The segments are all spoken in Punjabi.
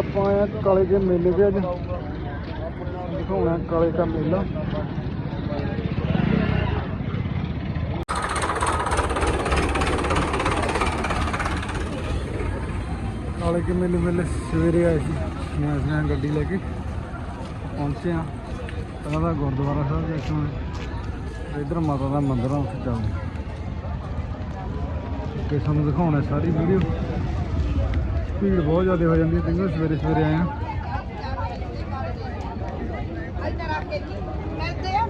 ਆਪਾਂ ਆਏ ਹਾਂ ਕਾਲੇ ਦੇ ਮੇਲੇ ਤੇ ਅੱਜ। ਦਿਖਾਉਣਾ ਕਾਲੇ ਦਾ ਮੇਲਾ। ਕਾਲੇ ਕੇ ਮੇਲੇ ਵੇਲੇ ਸਵੇਰੇ ਆਏ ਸੀ, ਮੈਂ ਅਸੀਂ ਗੱਡੀ ਲੈ ਕੇ। ਪਹੁੰਚੇ ਆ ਪਹਿਲਾਂ ਤਾਂ ਗੁਰਦੁਆਰਾ ਸਾਹਿਬ ਦੇਖਣ ਇੱਧਰ ਮਾਤਾ ਦਾ ਮੰਦਿਰ ਆ, ਉੱਥੇ ਚੱਲਦੇ ਕਿ ਤੁਹਾਨੂੰ ਦਿਖਾਉਣਾ ਸਾਰੀ ਵੀਡੀਓ ਭੀੜ ਬਹੁਤ ਜ਼ਿਆਦਾ ਹੋ ਜਾਂਦੀ ਹੈ ਕਿਉਂਕਿ ਸਵੇਰੇ ਸਵੇਰੇ ਆਏ ਆ ਇੱਧਰ ਆ ਕੇ ਜੀ ਮਿਲਦੇ ਆ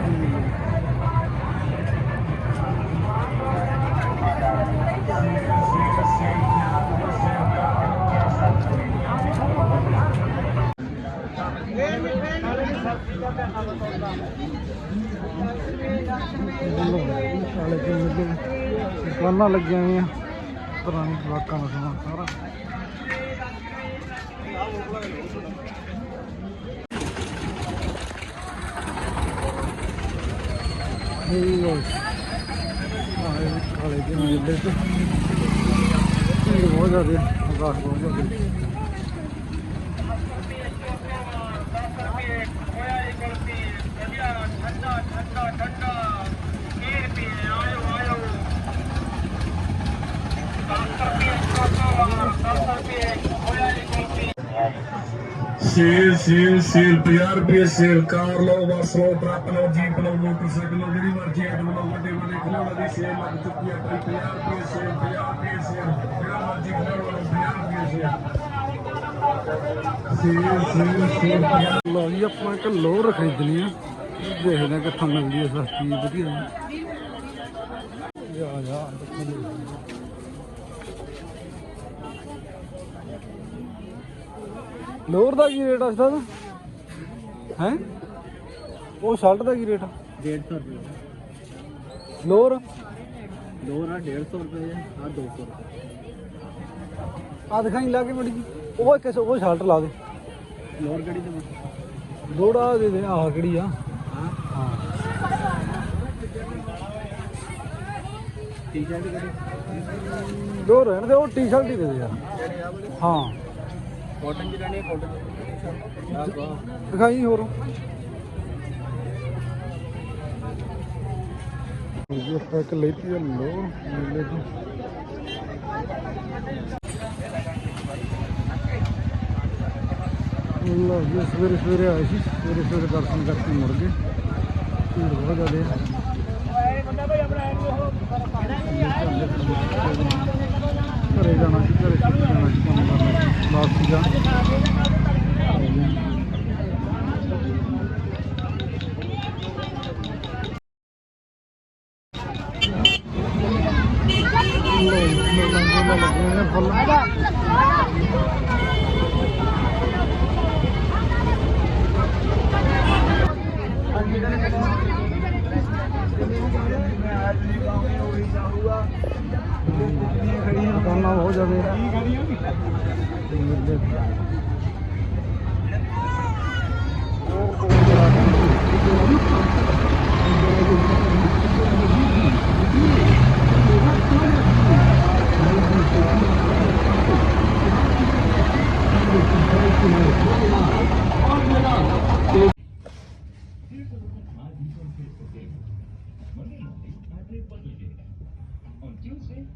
ਆ ਕੱਲ ਮੋਬਾਈਲ ਦਾ ਦੇਖ ਹੋ ਕਾਲੇ ਕੇ ਮੇਲੇ ਦੁਕਾਨਾਂ ਲੱਗੀਆਂ ਹੋਈਆਂ। ਪੁਰਾਣੀ ਜਵਾਕਾਂ ਦਾ ਸਮਾਨ ਸਾਰਾ। ਇਹ ਲੋ ਕਾਲੇ ਕੇ ਮੇਲੇ ਤੇ। ਬਹੁਤ ਜ਼ਿਆਦਾ ਹੈ ਬਹੁਤ ਜ਼ਿਆਦਾ। ਸੇਲ ਸੇਲ ਸੇਲ 50 ਰੁਪਏ ਸੇਲ ਕਾਰ ਲਓ ਬੱਸ ਲਓ ਟਰੱਕ ਲਓ ਜੀਪ ਲਓ ਮੋਟਰਸਾਈਕਲ ਲਓ ਜਿਹੜੀ ਮਰਜ਼ੀ ਆਈਟਮ ਲਓ ਵੱਡੇ ਵੱਡੇ ਖਿਡੌਣੇ ਦੀ ਸੇਲ ਲੱਗ ਚੁੱਕੀ ਹੈ ਭਾਈ 50 ਰੁਪਏ ਸੇਲ 50 ਰੁਪਏ ਸੇਲ ਜਿਹੜਾ ਮਰਜ਼ੀ ਖਿਡੌਣਾ ਲਓ 50 ਰੁਪਏ ਸੇਲ ਸੇਲ ਸੇਲ ਸੇਲ ਲਓ ਜੀ ਆਪਾਂ ਇੱਕ ਲੋਰ ਖਰੀਦਣੀ ਆ ਦੇਖਦੇ ਆ ਕਿੱਥੋਂ ਮਿਲਦੀ ਹੈ ਸਸਤੀ ਵਧੀਆ ਜਾ ਜਾ ਲੋਰ ਦਾ ਕੀ ਰੇਟ ਆ ਸਦਾ ਹੈ? ਉਹ ਸ਼ਰਟ ਦਾ ਕੀ ਰੇਟ ਆ? 150 ਰੁਪਏ ਲੋਰ? ਲੋਰ ਆ 150 ਰੁਪਏ ਆ 200 ਰੁਪਏ। ਆ ਦਿਖਾਈ ਲਾ ਕੇ ਮੜੀ ਜੀ। ਉਹ ਇੱਕ ਉਹ ਸ਼ਰਟ ਲਾ ਦੇ। ਲੋਰ ਕਿਹੜੀ ਤੇ ਲੋੜਾ ਦੇ ਦੇ ਆਹ ਕਿਹੜੀ ਆ? ਹਾਂ। ਹਾਂ। ਟੀ-ਸ਼ਰਟ ਕਿਹੜੀ? ਦੋ ਰਹਿਣ ਦੇ ਉਹ ਟੀ-ਸ਼ਰਟ ਹੀ ਦੇ ਦੇ ਯਾਰ। ਹਾਂ। ਕਾਟਨ ਦੀ ਲੈਣੀ ਕਾਟਨ ਦਿਖਾਈ ਹੋਰ। ਜੀ ਆਪਾਂ ਇੱਕ ਲੈਤੀ ਆ ਲੋ ਮੇਲੇ ਤੋਂ ਲੋ ਜੀ, ਸਵੇਰੇ ਸਵੇਰੇ ਆਏ ਸੀ, ਸਵੇਰੇ ਸਵੇਰੇ ਦਰਸ਼ਨ ਕਰਕੇ ਮੁੜ ਗਏ। ਭੀੜ ਬਹੁਤ ਜ਼ਿਆਦਾ ਲੋ ਲੰਗੋ ਨੇ ਫੁੱਲ ਦੁਕਾਨਾਂ ਬਹੁਤ ਜ਼ਿਆਦਾ On Tuesday,